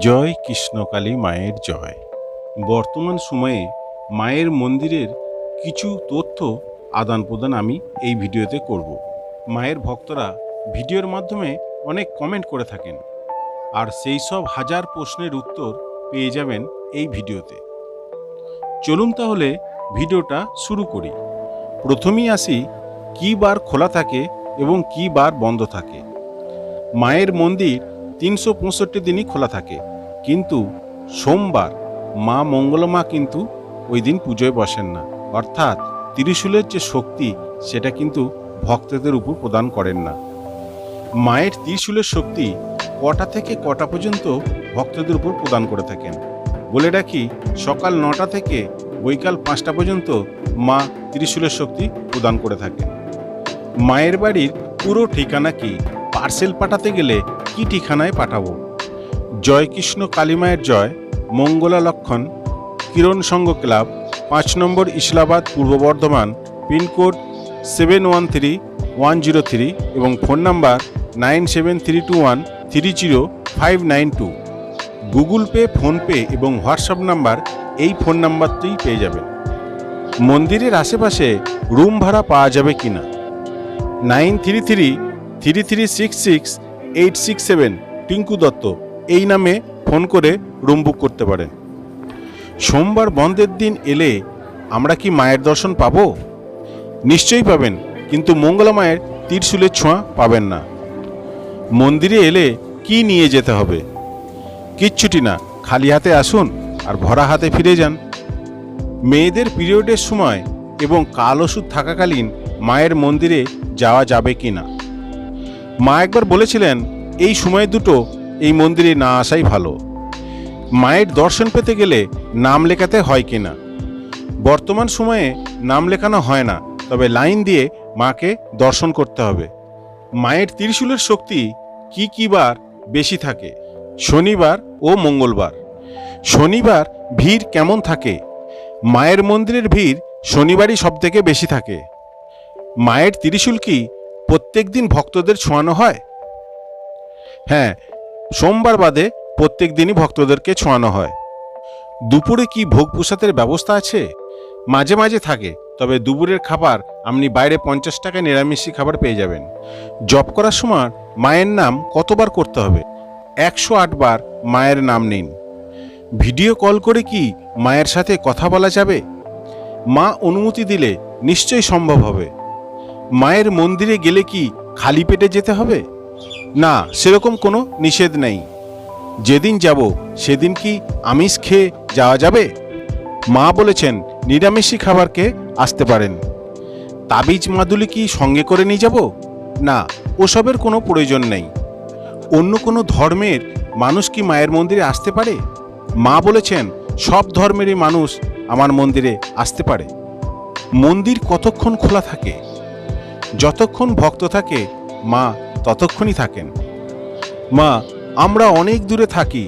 জয় কৃষ্ণকালী মায়ের জয়। বর্তমান সময়ে মায়ের মন্দিরের কিছু তথ্য আদান প্রদান আমি এই ভিডিওতে করব। মায়ের ভক্তরা ভিডিওর মাধ্যমে অনেক কমেন্ট করে থাকেন। আর সেই সব হাজার প্রশ্নের উত্তর পেয়ে যাবেন এই ভিডিওতে। চলুন তাহলে ভিডিওটা শুরু করি। প্রথমেই আসি, কী বার খোলা থাকে এবং কী বার বন্ধ থাকে? মায়ের মন্দির তিনশো পঁয়ষট্টি দিনই খোলা থাকে। কিন্তু সোমবার মা মঙ্গলমা কিন্তু ওই দিন পুজোয় বসেন না। অর্থাৎ ত্রিশূলের যে শক্তি, সেটা কিন্তু ভক্তদের উপর প্রদান করেন না। মায়ের ত্রিশূলের শক্তি কটা থেকে কটা পর্যন্ত ভক্তদের উপর প্রদান করে থাকেন? বলে রাখি, সকাল নটা থেকে বৈকাল পাঁচটা পর্যন্ত মা ত্রিশূলের শক্তি প্রদান করে থাকেন। মায়ের বাড়ির পুরো ঠিকানা কি পার্সেল পাঠাতে গেলে কি ঠিকানায় পাঠাবো। জয়কৃষ্ণ কালীমায়ের জয়, মঙ্গলা লক্ষণ, কিরণ সংঘ ক্লাব, পাঁচ number Islabad Purba Bardhaman, pin code seven one three one zero three এবং phone number nine seven three two one three zero five nine two. Google Pay PhonePe এবং হোয়াটসঅ্যাপ নাম্বার এই ফোন নাম্বারতেই পেয়ে যাবেন। মন্দিরের আশেপাশে room ভাড়া পাওয়া যাবে কি না nine three three three three six six eight six seven Tinku Dutta. এই নামে ফোন করে রুম বুক করতে পারেন। সোমবার বন্ধের দিন এলে আমরা কি মায়ের দর্শন পাবো? নিশ্চয়ই পাবেন, কিন্তু মঙ্গলা মায়ের তীরশুলের ছোঁয়া পাবেন না। মন্দিরে এলে কি নিয়ে যেতে হবে? কিচ্ছুটি না, খালি হাতে আসুন আর ভরা হাতে ফিরে যান। মেয়েদের পিরিয়ডের সময় এবং কাল ওষুধ থাকাকালীন মায়ের মন্দিরে যাওয়া যাবে কি না মা একবার বলেছিলেন, এই সময় দুটো, এই মন্দিরে না আসাই ভালো। মায়ের দর্শন পেতে গেলে নাম লেখাতে হয় কি না? বর্তমান সময়ে নাম লেখানো হয় না, তবে লাইন দিয়ে মাকে দর্শন করতে হবে। মায়ের ত্রিশূলের শক্তি কি কি বার বেশি থাকে? শনিবার ও মঙ্গলবার। শনিবার ভিড় কেমন থাকে? মায়ের মন্দিরের ভিড় শনিবারই সবথেকে বেশি থাকে। মায়ের ত্রিশূল কি প্রত্যেক দিন ভক্তদের ছোঁয়ানো হয়? হ্যাঁ সোমবার বাদে প্রত্যেক দিনই ভক্তদেরকে ছোঁয়ানো হয়। দুপুরে কি ভোগ প্রসাদের ব্যবস্থা আছে? মাঝে মাঝে থাকে, তবে দুপুরের খাবার আপনি বাইরে পঞ্চাশ টাকায় নিরামিষি খাবার পেয়ে যাবেন। জব করার সময় মায়ের নাম কতবার করতে হবে? একশো বার মায়ের নাম নিন। ভিডিও কল করে কি মায়ের সাথে কথা বলা যাবে? মা অনুমতি দিলে নিশ্চয়ই সম্ভব হবে। মায়ের মন্দিরে গেলে কি খালি পেটে যেতে হবে? না, সেরকম কোনো নিষেধ নেই। যেদিন যাব, সেদিন কি আমিষ খেয়ে যাওয়া যাবে? মা বলেছেন নিরামিষি খাবারকে আসতে পারেন। তাবিজ মাদুলি কি সঙ্গে করে নিয়ে যাব? না, ওসবের কোনো প্রয়োজন নেই। অন্য কোনো ধর্মের মানুষ কি মায়ের মন্দিরে আসতে পারে? মা বলেছেন, সব ধর্মেরই মানুষ আমার মন্দিরে আসতে পারে। মন্দির কতক্ষণ খোলা থাকে? যতক্ষণ ভক্ত থাকে, মা ততক্ষণই থাকেন। মা, আমরা অনেক দূরে থাকি,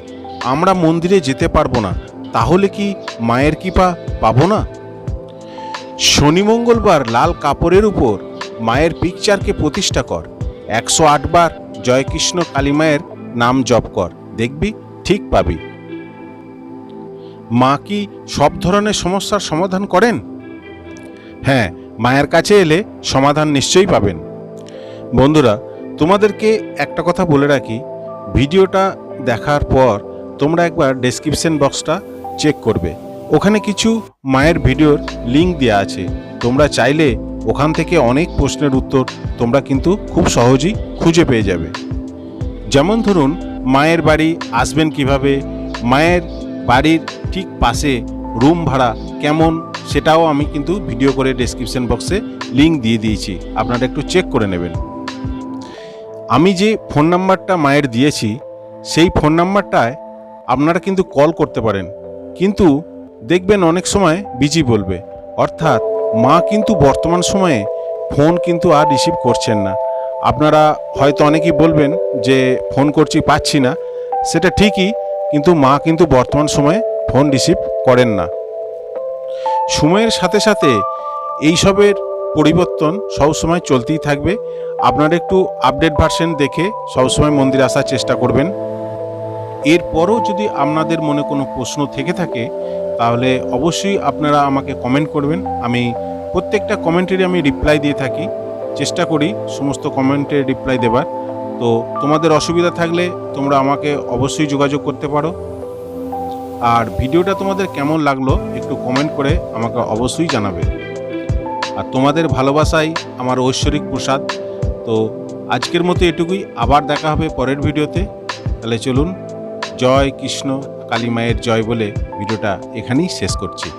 আমরা মন্দিরে যেতে পারব না, তাহলে কি মায়ের কৃপা পাবো না? শনি মঙ্গলবার লাল কাপড়ের উপর মায়ের পিকচারকে প্রতিষ্ঠা কর। একশো বার জয়কৃষ্ণ কালীমায়ের নাম জপ কর, দেখবি ঠিক পাবি। মা কি সব ধরনের সমস্যার সমাধান করেন? হ্যাঁ মায়ের কাছে এলে সমাধান নিশ্চয়ই পাবেন। বন্ধুরা, তোমাদেরকে একটা কথা বলে রাখি, ভিডিওটা দেখার পর তোমরা একবার ডেসক্রিপশন বক্সটা চেক করবে। ওখানে কিছু মায়ের ভিডিওর লিঙ্ক দেওয়া আছে। তোমরা চাইলে ওখান থেকে অনেক প্রশ্নের উত্তর তোমরা কিন্তু খুব সহজেই খুঁজে পেয়ে যাবে। যেমন ধরুন, মায়ের বাড়ি আসবেন কীভাবে, মায়ের বাড়ির ঠিক পাশে রুম ভাড়া কেমন সেটাও আমি কিন্তু ভিডিও করে ডেসক্রিপশন বক্সে লিঙ্ক দিয়ে দিয়েছি। আপনারা একটু চেক করে নেবেন। আমি যে ফোন নাম্বারটা মায়ের দিয়েছি, সেই ফোন নাম্বারটায় আপনারা কিন্তু কল করতে পারেন। কিন্তু দেখবেন অনেক সময় বিজি বলবে। অর্থাৎ মা কিন্তু বর্তমান সময়ে ফোন কিন্তু আর রিসিভ করছেন না। আপনারা হয়তো অনেকেই বলবেন যে ফোন করছি, পাচ্ছি না। সেটা ঠিকই, কিন্তু মা কিন্তু বর্তমান সময়ে ফোন রিসিভ করেন না। সময়ের সাথে সাথে এইসবের পরিবর্তন সবসময় চলতেই থাকবে। আপনারা একটু আপডেট ভার্সন দেখে সবসময় মন্দিরে আসার চেষ্টা করবেন। এরপরও যদি আপনাদের মনে কোনো প্রশ্ন থেকে থাকে, তাহলে অবশ্যই আপনারা আমাকে কমেন্ট করবেন। আমি প্রত্যেকটা কমেন্টেরই আমি রিপ্লাই দিয়ে থাকি। চেষ্টা করি সমস্ত কমেন্টের রিপ্লাই দেবার। তো তোমাদের অসুবিধা থাকলে তোমরা আমাকে অবশ্যই যোগাযোগ করতে পারো। আর ভিডিওটা তোমাদের কেমন লাগল একটু কমেন্ট করে আমাকে অবশ্যই জানাবে। আর তোমাদের ভালোবাসাই আমার ঐশ্বরিক প্রসাদ। তো আজকের মতো এটুকুই, আবার দেখা হবে পরের ভিডিওতে। তাহলে চলুন, জয় কৃষ্ণ, কালী মায়ের জয় বলে ভিডিওটা এখানেই শেষ করছি।